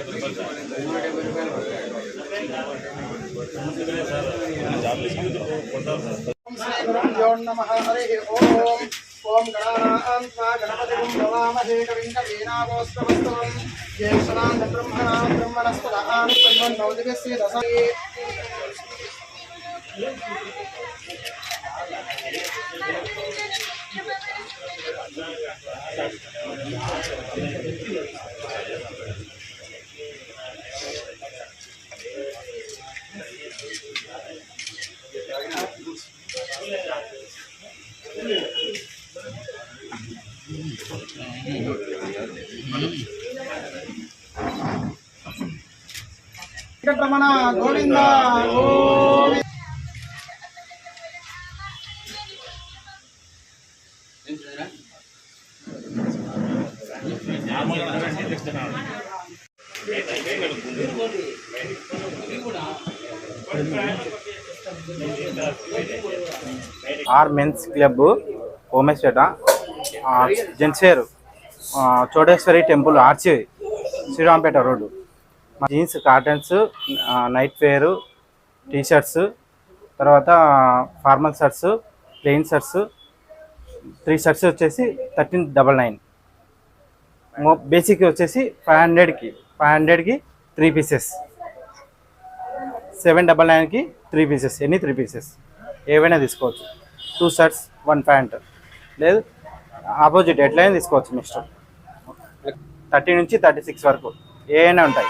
డెబ్బై రూపాయలు ఓం గణానాం స్వా గణపతిం భవామహే కవిం కవీనాగోస్తవస్తవం జ్యేష్ఠనాం బ్రహ్మణాం బ్రహ్మణస్పదాం సర్వం నౌదిభిస్సి రసయే Thank you. Venkataramana Govinda R men's club ఓమేశ్వట gents wear Choteshwari temple arch Srirampet road. Jeans cottons night wear T-shirts తర్వాత formal shirts plain shirts three shirts వచ్చేసి థర్టీన్ డబల్ నైన్. బేసిక్ వచ్చేసి ఫైవ్ హండ్రెడ్కి ఫైవ్ హండ్రెడ్కి త్రీ పీసెస్. సెవెన్ డబల్ నైన్కి three pieces ఎన్ని three pieces. ఏవైనా తీసుకోవచ్చు. Two shirts one pant. లేదు ఆపోజిట్ ఎట్లయినా తీసుకోవచ్చు మీ థర్టీ నుంచి థర్టీ సిక్స్ వరకు ఏమైనా ఉంటాయి.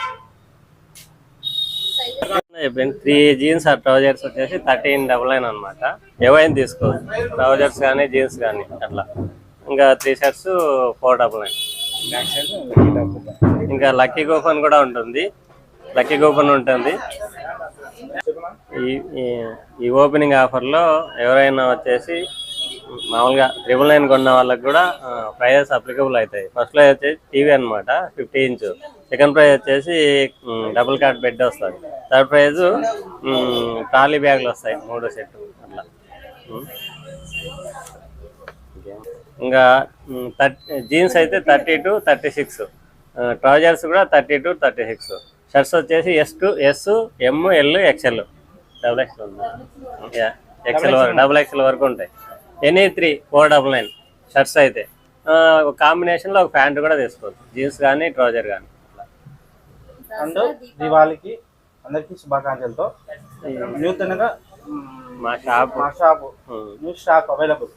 త్రీ జీన్స్ ఆ ట్రౌజర్స్ వచ్చేసి థర్టీన్ డబల్ నైన్ అనమాట ఏవైనా తీసుకోవచ్చు. ట్రౌజర్స్ కానీ జీన్స్ కానీ అట్లా. ఇంకా three shirts four double nine. ఇంకా లక్కీ కూపన్ కూడా ఉంటుంది. లక్కీ కూపన్ ఉంటుంది. ఈ- ఈ ఓపెనింగ్ ఆఫర్లో ఎవరైనా వచ్చేసి మామూలుగా ట్రిపుల్ నైన్ కొన్న వాళ్ళకి కూడా ప్రైజెస్ అప్లికబుల్ అవుతాయి. ఫస్ట్ ప్రైజ్ వచ్చేసి టీవీ అనమాట ఫిఫ్టీ ఇంచ్ సెకండ్ ప్రైజ్ వచ్చేసి డబుల్ కార్డ్ బెడ్ వస్తుంది. థర్డ్ ప్రైజ్ ట్రాలీ బ్యాగ్లు వస్తాయి మూడు సెట్ అట్లా. ఇంకా థర్టీ జీన్స్ అయితే thirty to thirty six trousers కూడా thirty to thirty six shirts వచ్చేసి S to S M L XL double XL ఉంది ఎక్స్ఎల్ వరకు డబుల్ ఎక్స్ఎల్ వరకు ఉంటాయి. Any three four double nine shirts అయితే. కాంబినేషన్లో ఒక ప్యాంట్ కూడా తీసుకోవచ్చు. జీన్స్ కానీ ట్రౌజర్ కానీ అండ్ దివాళీకి అందరికీ శుభాకాంక్షలతో నూతనంగా మ్, మా షాప్ మా షాప్ న్యూ స్టాక్ అవైలబుల్